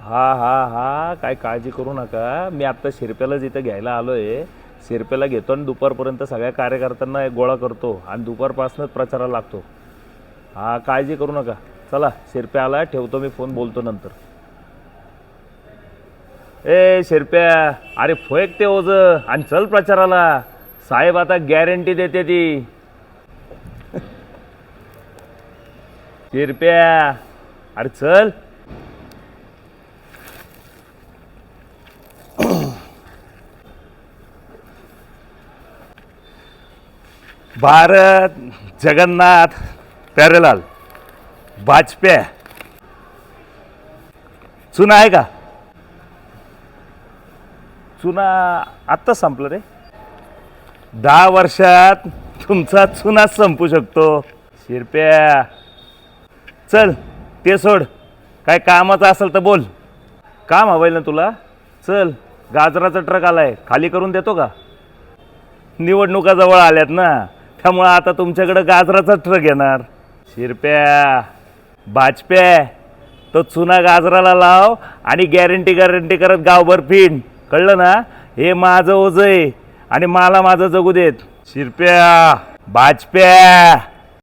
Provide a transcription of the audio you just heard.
हा हा हा काय काळजी करू नका. मी आत्ता शिरप्यालाच इथं घ्यायला आलोय. शिरप्याला घेतो आणि दुपारपर्यंत सगळ्या कार्यकर्त्यांना एक गोळा करतो आणि दुपारपासूनच प्रचाराला लागतो. हा काळजी करू नका. चला शिरप्या आला ठेवतो मी फोन बोलतो नंतर. ए शिरप्या अरे फेक ते ओझ. आणि चल प्रचाराला. साहेब आता गॅरंटी देते ती. शिरप्या अरे चल. भारत जगन्नाथ प्यारेलाल वाजपेयी. चुना आहे का? चुना आत्ताच संपलं रे. दहा वर्षात तुमचा चुना संपू शकतो. शिरप्या. चल ते सोड. काय कामाचं असेल तर बोल. काम हवं ना तुला? चल गाजराचा ट्रक आलाय. खाली करून देतो का? निवडणुका जवळ आल्यात ना. त्यामुळं आता तुमच्याकडं गाजराचा ट्रक येणार. शिरप्या बाजप्या तो चुना गाजराला लाव आणि गॅरंटी गॅरंटी करत गावभर फिन. कळलं ना? हे माझं ओझ आहे आणि मला माझं जगू देत. शिरप्या बाजप्या